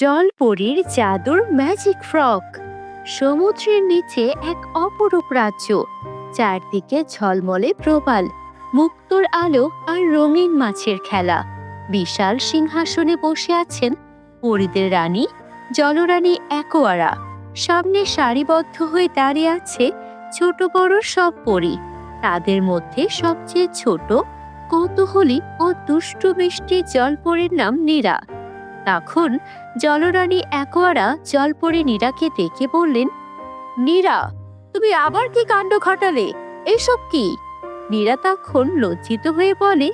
জলপরীর জাদুর magic frock সমুদ্রের নিচে এক অপরূপ রাজ্য, চারদিকে ঝলমলে প্রবাল, মুক্তোর আলো আর রঙিন মাছের খেলা। বিশাল সিংহাসনে বসে আছেন পরীদের রানী, জলরানী একোয়ারা সামনে সারিবদ্ধ হয়ে দাঁড়িয়ে আছে ছোট বড় সব পরী। তাদের মধ্যে সবচেয়ে ছোট, কৌতূহলী ও দুষ্টু মিষ্টি জলপরীর নাম নীরা। তখন জলরানী একোয়ারা জলপরি নীরাকে ডেকে বললেন, নীরা, তুমি আবার কি কাণ্ড ঘটালে? এসব কি? নীরা তখন লজ্জিত হয়ে বলে,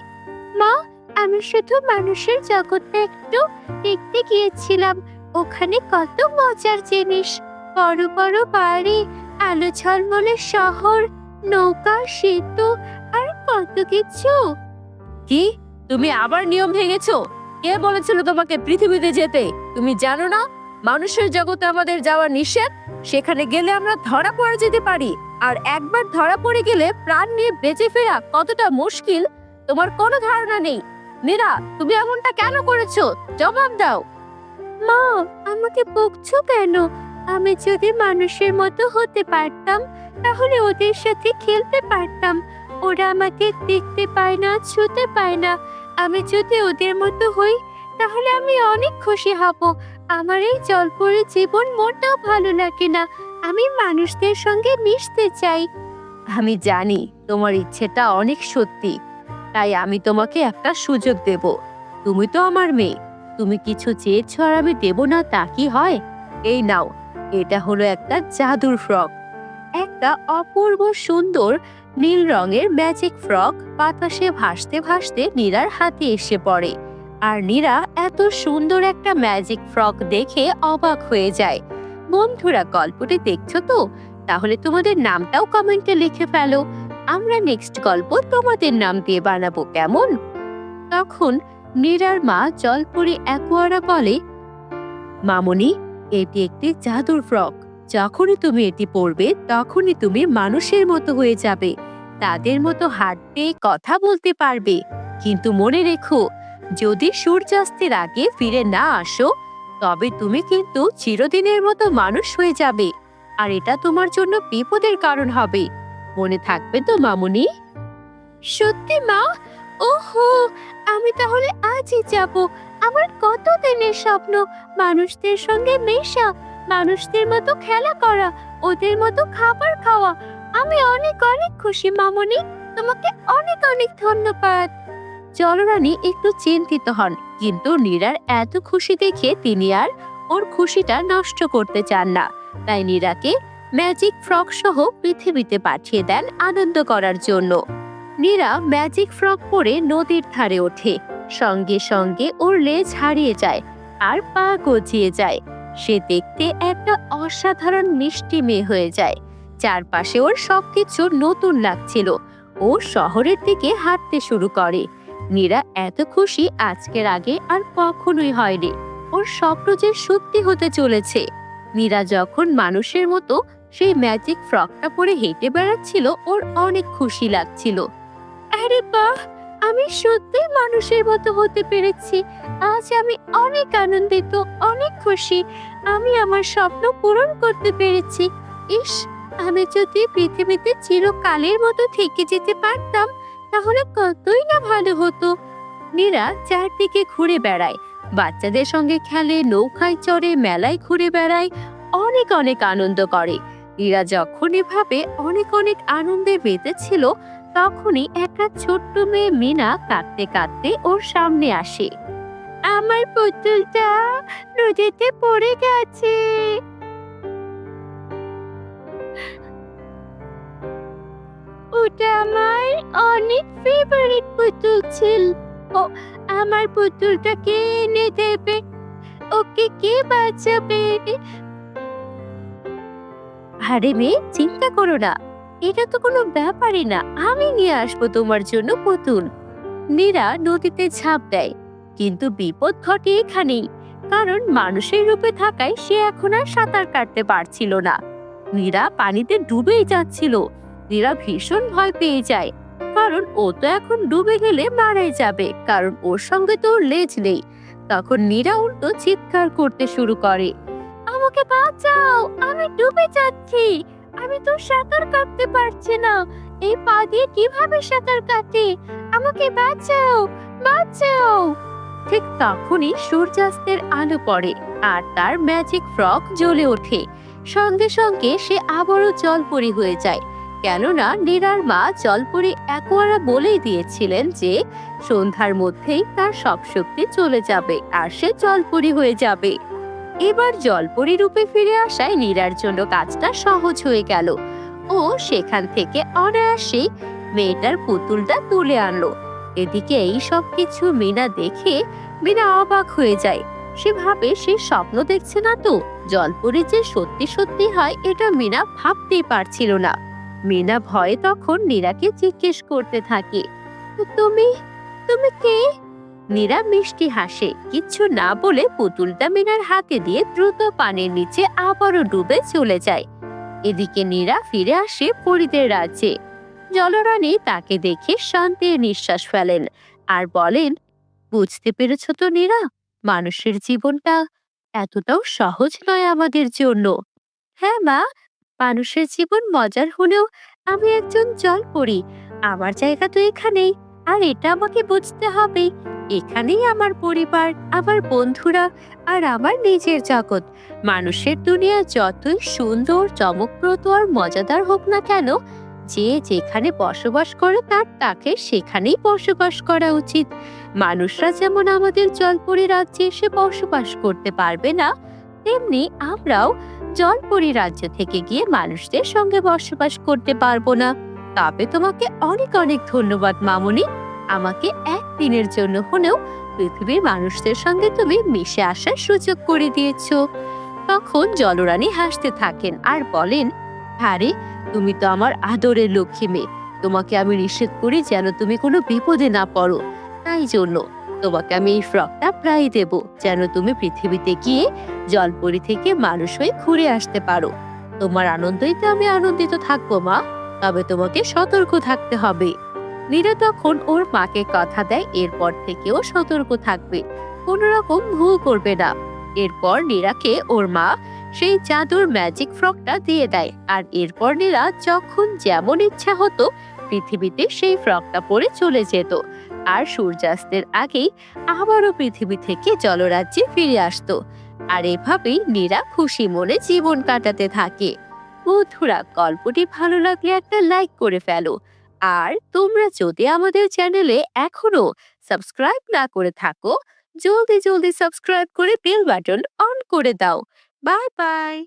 মা, আমি শুধু মানুষের জগৎটা একটু দেখতে গিয়েছিলাম। ওখানে কত মজার জিনিস। বড় বড় বাড়ি, আলো ঝলমলে শহর, নৌকা, সেতু, আর কত কিছু। কি? তুমি আবার নিয়ম ভেঙেছো? কে বলেছিল তোমাকে পৃথিবীতে যেতে? তুমি জানো না? মানুষের জগতে আমাদের যাওয়া নিষেধ। সেখানে গেলে আমরা ধরা পড়ে যেতে পারি। আর একবার ধরা পড়ে গেলে প্রাণ নিয়ে বেঁচে ফেরা কতটা মুশকিল, তোমার কোনো ধারণা নেই। মীরা, তুমি এমনটা কেন করেছ? জবাব দাও। মা, আমাকে বকছো কেন? আমি যদি মানুষের মতো হতে পারতাম, তাহলে ওদের সাথে খেলতে পারতাম। ওরা আমাকে দেখতে পায় না, ছুতে পায় না। আমি যদি ওদের মতো হই, তাহলে আমি অনেক খুশি হব। আমার এই জলপরি জীবন মোটেও ভালো লাগে না। আমি মানুষদের সঙ্গে মিশতে চাই। আমি জানি তোমার ইচ্ছেটা অনেক সত্যি, তাই আমি তোমাকে একটা সুযোগ দেব। তুমি তো আমার মেয়ে। তুমি কিছু চেয়েছো আর আমি দেব না, তা কি হয়? এই নাও, এটা হলো একটা জাদুর ফ্রক। একটা অপূর্ব সুন্দর নীল রঙের ম্যাজিক ফ্রক বাতাসে ভাসতে ভাসতে নীরার হাতে এসে পড়ে। আর নীরা এত সুন্দর একটা ম্যাজিক ফ্রক দেখে অবাক হয়ে যায়। বন্ধুরা, গল্পটি দেখছ তো? তাহলে তোমাদের নামটাও কমেন্টে লিখে ফেলো। আমরা নেক্সট গল্প তোমাদের নাম দিয়ে বানাবো, কেমন? তখন নীরার মা জলপুরি অ্যাকোয়ারা বলে, মামনি, এটি একটি জাদুর ফ্রক। যখনই তুমি এটি পরবে তখনই তুমি মানুষের মতো হয়ে যাবে। তাদের মতো হাঁটতে, কথা বলতে পারবে। কিন্তু মনে রেখো, যদি সূর্যাস্তের আগে ফিরে না আসো, তবে তুমি কিন্তু চিরদিনের মতো মানুষ হয়ে যাবে। আর এটা তোমার জন্য বিপদের কারণ হবে। মনে থাকবে তো, মামুনি? সত্যি, মা? ওহো! আমি তাহলে আজই যাব। আমার কত দিনের স্বপ্ন? মানুষদের সঙ্গে মেশা মানুষদের মতো খেলা করা, ওদের মতো খাবার খাওয়া। আমি অনেক অনেক খুশি, মামনি। তোমাকে অনেক অনেক ধন্যবাদ। জলরানী একটু চিন্তিত হন, কিন্তু নীরার এত খুশি দেখে তিনি আর ওর খুশিটা নষ্ট করতে চান না। তাই নীরাকে ম্যাজিক ফ্রক সহ পৃথিবীতে পাঠিয়ে দেন আনন্দ করার জন্য। নীরা ম্যাজিক ফ্রক পরে নদীর ধারে ওঠে। সঙ্গে সঙ্গে ওর লেজ হারিয়ে যায় আর পা গজিয়ে যায়। সে দেখতে একটা অসাধারণ মিষ্টি মেয়ে হয়ে যায়। চারপাশে ওর সবকিছু নতুন লাগছিল। ও শহরের দিকে হাঁটতে শুরু করে। নীরা এত খুশি আজকের আগে আর কখনোই হয়নি। ওর স্বপ্ন যে সত্যি হতে চলেছে। নীরা যখন মানুষের মতো সেই ম্যাজিক ফ্রকটা পরে হেঁটে বেড়াচ্ছিল, ওর অনেক খুশি লাগছিল। আরে বাহ! আমি সত্যি মানুষের মতো হতে পেরেছি। আজ আমি অনেক আনন্দিত, অনেক খুশি। আমি আমার স্বপ্ন পূরণ করতে পেরেছি। ইস, আমি যদি পৃথিবীতে চিরকালের মতো থেকে যেতে পারতাম, তাহলে কতই না ভালো হতো। নীরা চারদিকে ঘুরে বেড়ায়, বাচ্চাদের সঙ্গে খেলে, নৌকায় চড়ে, মেলায় ঘুরে বেড়ায়, অনেক অনেক আনন্দ করে। নীরা যখন এভাবে অনেক অনেক আনন্দে বেঁধেছিল তখনই একটা ছোট্ট মেয়ে মিনা কাঁদতে কাঁদতে ওর সামনে আসে। আমার পুতুলটা নদীতে পড়ে গেছে। ওটা আমার অনেক ফেভারিট পুতুল ছিল। ও, আমার পুতুলটা কে এনে দেবে। ওকে কে বাঁচাবে? আরে মেয়ে, চিন্তা করো না। এটা তো কোনো ব্যাপারই না। আমি নিয়ে আসব তোমার জন্য পুতুল। নীরা নদীতে ঝাঁপ দেয়। কিন্তু বিপদ ঘটে এখানেই, কারণ মানুষের রূপে থাকায় সে এখন আর সাঁতার কাটতে পারছিল না। নীরা পানিতে ডুবেই যাচ্ছিল। নীরা ভীষণ ভয় পেয়ে যায়, কারণ ও তো এখন ডুবে গেলে মারাই যাবে, কারণ ওর সঙ্গে তো ওর লেজ নেই। তখন নীরা উল্টো চিৎকার করতে শুরু করে, আমাকে বাঁচাও, আমি ডুবে যাচ্ছি, আমি তো সাঁতার কাটতে পারছি না, এই পা দিয়ে কীভাবে সাঁতার কাটে? আমাকে বাঁচাও বাঁচাও! ঠিক তখনই সূর্যাস্তের আলো পড়ে আর তার ম্যাজিক ফ্রক জ্বলে ওঠে। সঙ্গে সঙ্গে সে আবারও জলপরি হয়ে যায়, কেননা নীরার মা জলপরি একোয়ারা বলেই দিয়েছিলেন যে সন্ধ্যার মধ্যেই তার সব শক্তি চলে যাবে আর সে জলপরি হয়ে যাবে। এবার জলপরি রূপে ফিরে আসায় নীরার জন্য কাজটা সহজ হয়ে গেল। ও সেখান থেকে অনায়াসেই মেয়েটার পুতুলটা তুলে আনলো। এদিকে এই সব কিছু মিনা দেখে মিনা অবাক হয়ে যায়। সে ভাবে সে স্বপ্ন দেখছে না তো? জলপরি যে সত্যি সত্যি হয়, এটা মিনা ভাবতেই পারছিল না। মিনা ভয়ে তখন নীরাকে জিজ্ঞেস করতে থাকে তুমি তুমি কে? নীরা মিষ্টি হাসে কিচ্ছু না বলে পুতুলটা মিনার হাতে দিয়ে দ্রুত পানির নিচে আবারও ডুবে চলে যায়। এদিকে নীরা ফিরে আসে পরিদের রাজ্যে। জলরানী তাকে দেখে শান্তির নিঃশ্বাস ফেলেন আর বলেন, বুঝতে পেরেছ তো নীরা, মানুষের জীবনটা এতটাও সহজ নয় আমাদের জন্য। হ্যাঁ মা, মানুষের জীবন মজার হলেও আমি একজন জল পড়ি আমার জায়গা তো এখানেই, আর এটা আমাকে বুঝতে হবে। এখানেই আমার পরিবার, আমার বন্ধুরা আর আমার নিজের জগৎ। মানুষের দুনিয়া যতই সুন্দর, চমকপ্রদ আর মজাদার হোক না কেন যে যেখানে বসবাস করে তার তাকে সেখানেই বসবাস করা উচিত। মানুষরা যেমন আমাদের জলপরি রাজ্যে এসে বসবাস করতে পারবে না, তেমনি আমরাও জলপরি রাজ্য থেকে গিয়ে মানুষদের সঙ্গে বসবাস করতে পারব না। তবে তোমাকে অনেক অনেক ধন্যবাদ, মামুনি। আমাকে একদিনের জন্য হলেও পৃথিবীর মানুষদের সঙ্গে তুমি মিশে আসার সুযোগ করে দিয়েছ। তখন জলরানী হাসতে থাকেন আর বলেন আরে তুমি তো আমার আদরের লক্ষ্মী মেয়ে। তোমাকে আমি নিষেধ করি যেন তুমি কোনো বিপদে না পড়ো। তাই জন্য তোমাকে আমি এই ফ্রকটা প্রায় দেব, যেন তুমি পৃথিবীতে গিয়ে জলপরি থেকে মানুষ হয়ে ঘুরে আসতে পারো। তোমার আনন্দই তো আমি আনন্দিত থাকব, মা। তবে তোমাকে সতর্ক থাকতে হবে। নীরা তখন ওর মাকে কথা দেয়, এরপর থেকেও সতর্ক থাকবে। কোনো রকম ভুল করবে না। এরপর নীরাকে ওর মা সেই জাদুর ম্যাজিক ফ্রকটা দিয়ে দেয়। আর এরপর নীরা যখন যেমন ইচ্ছা হতো, পৃথিবীতে সেই ফ্রকটা পরে চলে যেত। আর সূর্যাস্তের আগেই আবারও পৃথিবী থেকে জলরাজ্যে ফিরে আসতো। আর এভাবেই নীরা খুশি মনে জীবন কাটাতে থাকে। বন্ধুরা, গল্পটি ভালো লাগলে একটা লাইক করে ফেলো। আর তোমরা যদি আমাদের চ্যানেলে এখনও সাবস্ক্রাইব না করে থাকো, জলদি জলদি সাবস্ক্রাইব করে বেল বাটন অন করে দাও। Bye-bye.